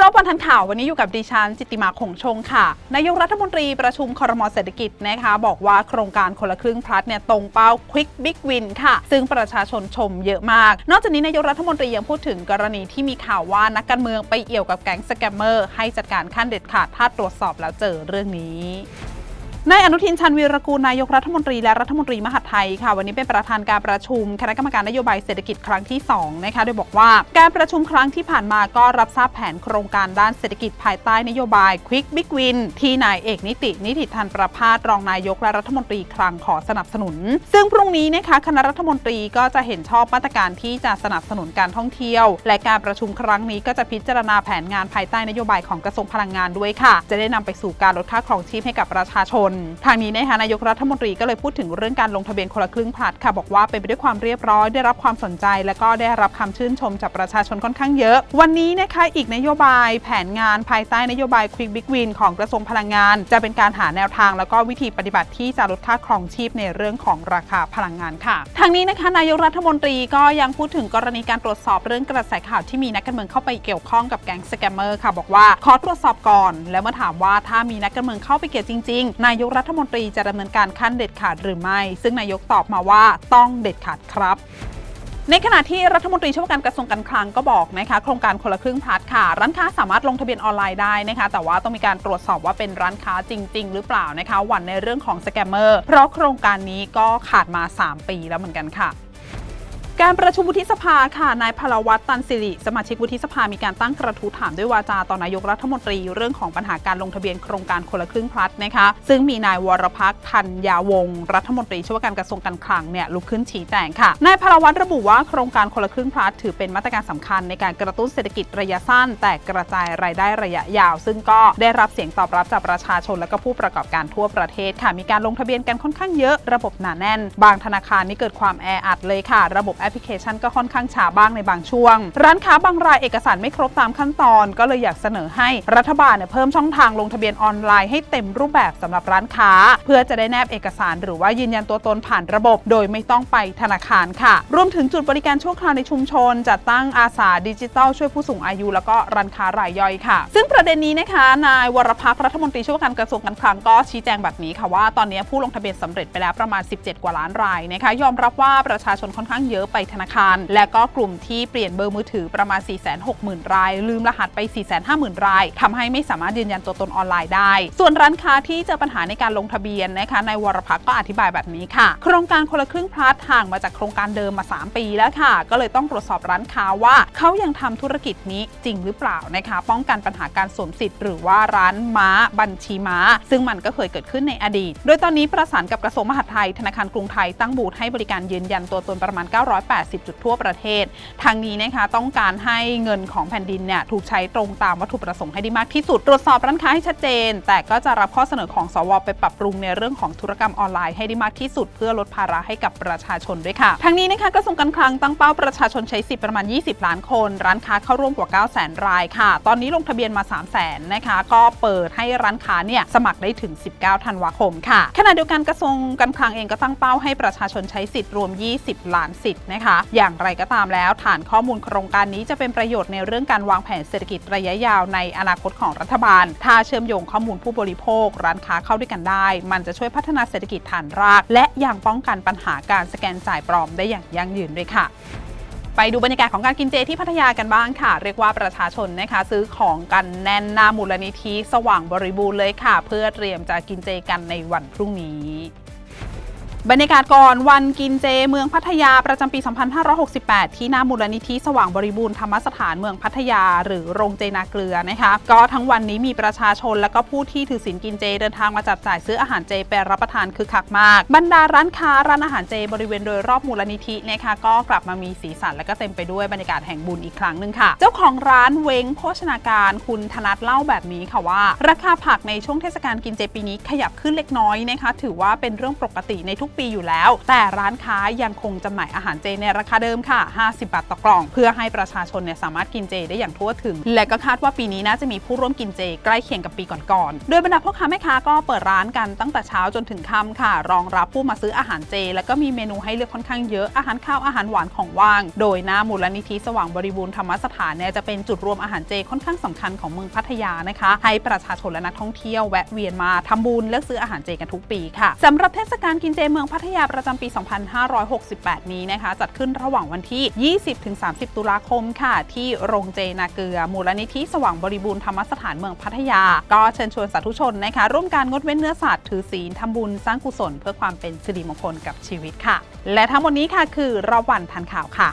รอบวันทันข่าววันนี้อยู่กับดิฉันจิตติมาคงชงค่ะ นายกรัฐมนตรีประชุมคอรมอเศรษฐกิจนะคะบอกว่าโครงการคนละครึ่งพลัดเนี่ยตรงเป้าควิกบิ๊กวินค่ะ ซึ่งประชาชนชมเยอะมาก นอกจากนี้นายกรัฐมนตรียังพูดถึงกรณีที่มีข่าวว่านักการเมืองไปเอี่ยวกับแก๊งสแกมเมอร์ให้จัดการขั้นเด็ดขาดถ้าตรวจสอบแล้วเจอเรื่องนี้ นายอนุทินชันวีรกูลนายกรัฐมนตรีและรัฐมนตรีมหาดไทยค่ะ วันนี้เป็นประธานการประชุม คณะกรรมการนโยบายเศรษฐกิจครั้งที่2นะคะโดยบอกว่า การประชุมครั้งที่ผ่านมาก็รับทราบแผนโครงการด้านเศรษฐกิจภายใต้นโยบาย Quick Big Win ที่นายเอกนิติ นิติทันประพาสรองนายกและรัฐมนตรีคลังขอสนับสนุน ซึ่งพรุ่งนี้นะคะคณะรัฐมนตรีก็จะเห็นชอบมาตรการที่จะสนับสนุนการท่องเที่ยว และการประชุมครั้งนี้ก็จะพิจารณาแผนงานภายใต้นโยบายของกระทรวงพลังงานด้วยค่ะ จะได้นำไปสู่การลดค่าครองชีพให้กับประชาชนทางนี้นะคะนายกรัฐมนตรีก็เลยพูดถึงเรื่องการลงทะเบียนคนละครึ่งพลัดค่ะบอกว่าเป็นไปด้วยความเรียบร้อย ได้รับความสนใจ และก็ได้รับคำชื่นชมจากประชาชนค่อนข้างเยอะ วันนี้นะคะอีกนโยบายแผนงานภายใต้นโยบาย Quick Big Win ของกระทรวงพลังงาน จะเป็นการหาแนวทาง แล้วก็วิธีปฏิบัติที่จะลดค่าครองชีพในเรื่องของราคาพลังงานค่ะทางนี้นะคะนายกรัฐมนตรีก็ยังพูดถึงกรณีการตรวจสอบเรื่องกระแสข่าวที่มีนักการเมืองเข้าไปเกี่ยวข้องกับแก๊งสแกมเมอร์ค่ะบอกว่าขอตรวจสอบก่อน แล้วเมื่อถามว่าถ้ามีนักการเมืองเข้าไปเกี่ยวจริงๆนายกรัฐมนตรีจะดำเนินการขั้นเด็ดขาดหรือไม่ ซึ่งนายกตอบมาว่าต้องเด็ดขาดครับในขณะที่รัฐมนตรีช่วยวการกระทรวงการคลังก็บอกนะคะโครงการคนละครึ่งพาร์ทค่ะ ร้านค้าสามารถลงทะเบียนออนไลน์ได้นะคะ แต่ว่าต้องมีการตรวจสอบว่าเป็นร้านค้าจริง ๆ หรือเปล่านะคะหวันในเรื่องของสแกมเมอร์เพราะโครงการนี้ก็ขาดมา 3 ปีแล้วเหมือนกันค่ะ การประชุมวุฒิสภาค่ะ นายพลวัตตันสิริ สมาชิกวุฒิสภา มีการตั้งกระทู้ถามด้วยวาจาต่อนายกรัฐมนตรีเรื่องของปัญหาการลงทะเบียนโครงการคนละครึ่งพลัดนะคะ ซึ่งมีนายวรพักษ์ธัญญาวงรัฐมนตรีช่วยวการกระทรวงการคลังเนี่ยลุกขึ้นชี้แจงค่ะ นายพลวัตระบุว่าโครงการคนละครึ่งพลัดถือเป็นมาตรการสำคัญในการกระตุ้นเศรษฐกิจระยะสั้น แต่กระจายรายได้ระยะยาว ซึ่งก็ได้รับเสียงตอบรับจากประชาชนและก็ผู้ประกอบการทั่วประเทศค่ะ มีการลงทะเบียนกันค่อนข้างเยอะ ระบบหนาแน่น บางธนาคารนี่เกิดความแออัดเลยค่ะ ระบบอปพลิเคชันก็ค่อนข้างช้าบ้างในบางช่วง ร้านค้าบางรายเอกสารไม่ครบตามขั้นตอน ก็เลยอยากเสนอให้รัฐบาลเนี่ยเพิ่มช่องทางลงทะเบียนออนไลน์ให้เต็มรูปแบบสำหรับร้านค้า เพื่อจะได้แนบเอกสาร หรือว่ายืนยันตัวตนผ่านระบบ โดยไม่ต้องไปธนาคารค่ะ รวมถึงจุดบริการชั่วคราวในชุมชนจัดตั้งอาสาดิจิทัลช่วยผู้สูงอายุ แล้วก็ร้านค้ารายย่อยค่ะ ซึ่งประเด็นนี้นะคะนายวรพักรัฐมนตรีช่วยวการกระทรวงการคลังก็ชี้แจงแบบนี้ค่ะว่าตอนนี้ผู้ลงทะเบียนสำเร็จไปแล้วประมาณ 17 กว่าล้านรายนะคะยอมรับว่าประชาชนค่อนข้างเยอะไปธนาคาร และก็กลุ่มที่เปลี่ยนเบอร์มือถือประมาณ 460,000 ราย ลืมรหัสไป 450,000 รายทำให้ไม่สามารถยืนยันตัวตนออนไลน์ได้ ส่วนร้านค้าที่เจอปัญหาในการลงทะเบียนนะคะนายวรพักก็อธิบายแบบนี้ค่ะ โครงการคนละครึ่งพลัดห่างมาจากโครงการเดิมมา 3 ปีแล้วค่ะ ก็เลยต้องตรวจสอบร้านค้าว่าเขายังทำธุรกิจนี้จริงหรือเปล่านะคะ ป้องกันปัญหาการสวมสิทธิ์หรือว่าร้านม้าบัญชีม้า ซึ่งมันก็เคยเกิดขึ้นในอดีต โดยตอนนี้ประสานกับกระทรวงมหาดไทยธนาคารกรุงไทยตั้งบูธให้บริการยืนยันตัวตนประมาณ 900 80 จุดทั่วประเทศ ทางนี้นะคะต้องการให้เงินของแผ่นดินเนี่ยถูกใช้ตรงตามวัตถุประสงค์ให้ได้มากที่สุด ตรวจสอบร้านค้าให้ชัดเจน แต่ก็จะรับข้อเสนอของสวไปปรับปรุงในเรื่องของธุรกรรมออนไลน์ให้ได้มากที่สุด เพื่อลดภาระให้กับประชาชนด้วยค่ะ ทางนี้นะคะกระทรวงการคลังตั้งเป้าประชาชนใช้สิทธิ์ประมาณ 20 ล้านคน ร้านค้าเข้าร่วมกว่า 9 0 0 0 0 0 รายค่ะ ตอนนี้ลงทะเบียนมา 3 0 0 0 0 0นะคะ ก็เปิดให้ร้านค้าเนี่ยสมัครได้ถึง 19 ธันวาคมค่ะ ขณะเดียวกันกระทรวงการคลังเองก็ตั้งเป้าให้ประชาชนใช้สิทธิ์รวม 20 ล้านสิทธิ์นะคะ อย่างไรก็ตามแล้ว ฐานข้อมูลโครงการนี้จะเป็นประโยชน์ในเรื่องการวางแผนเศรษฐกิจระยะยาวในอนาคตของรัฐบาล ถ้าเชื่อมโยงข้อมูลผู้บริโภค ร้านค้าเข้าด้วยกันได้ มันจะช่วยพัฒนาเศรษฐกิจฐานราก และยังป้องกันปัญหาการสแกนจ่ายปลอมได้อย่างยั่งยืนด้วยค่ะไปดูบรรยากาศของการกินเจที่พัทยากันบ้างค่ะ เรียกว่าประชาชนนะคะ ซื้อของกันแน่นหน้ามูลนิธิสว่างบริบูรณ์เลยค่ะ เพื่อเตรียมจะกินเจกันในวันพรุ่งนี้ บรรยากาศก่อนวันกินเจเมืองพัทยาประจำปี 2568 ที่หน้ามูลนิธิสว่างบริบูรณ์ธรรมสถานเมืองพัทยา หรือโรงเจนาเกลือนะคะก็ทั้งวันนี้มีประชาชนและก็ผู้ที่ถือศีลกินเจเดินทางมาจับจ่ายซื้ออาหารเจไปรับประทานคือคักมาก บรรดาร้านค้าร้านอาหารเจบริเวณโดยรอบมูลนิธินะคะก็กลับมามีสีสันและก็เต็มไปด้วยบรรยากาศแห่งบุญอีกครั้งหนึ่งค่ะ เจ้าของร้านเวงโภชนาการคุณธนัทเล่าแบบนี้ค่ะว่า ราคาผักในช่วงเทศกาลกินเจปีนี้ขยับขึ้นเล็กน้อยนะคะถือว่าเป็นเรื่องปกติในทุกปีอยู่แล้ว แต่ร้านค้ายังคงจำหน่ายอาหารเจในราคาเดิมค่ะ 50 บาทต่อกล่อง เพื่อให้ประชาชนเนี่ยสามารถกินเจได้อย่างทั่วถึง และก็คาดว่าปีนี้น่าจะมีผู้ร่วมกินเจใกล้เคียงกับปีก่อนๆ โดยบรรดาพ่อค้าแม่ค้าก็เปิดร้านกันตั้งแต่เช้าจนถึงค่ำค่ะ รองรับผู้มาซื้ออาหารเจ แล้วก็มีเมนูให้เลือกค่อนข้างเยอะอาหารข้าวอาหารหวานของว่าง โดยหน้ามูลนิธิสว่างบริบูรณ์ธรรมสถานเนี่ยจะเป็นจุดรวมอาหารเจค่อนข้างสำคัญของเมืองพัทยานะคะ ให้ประชาชนและนักท่องเที่ยวแวะเวียนมาทำบุญเลือกซื้ออาหารเจกันทุกปีค่ะสำหรับเทศกาลกินเจมืองพัทยาประจำปี 2568 นี้นะคะ จัดขึ้นระหว่างวันที่ 20-30 ตุลาคมค่ะ ที่โรงเจนาเกลือ มูลนิธิสว่างบริบูรณ์ธรรมสถานเมืองพัทยา ก็เชิญชวนสาธุชนนะคะ ร่วมการงดเว้นเนื้อสัตว์ถือศีลทำบุญสร้างกุศล เพื่อความเป็นสิริมงคลกับชีวิตค่ะ และทั้งหมดนี้ค่ะคือรอบวันทันข่าวค่ะ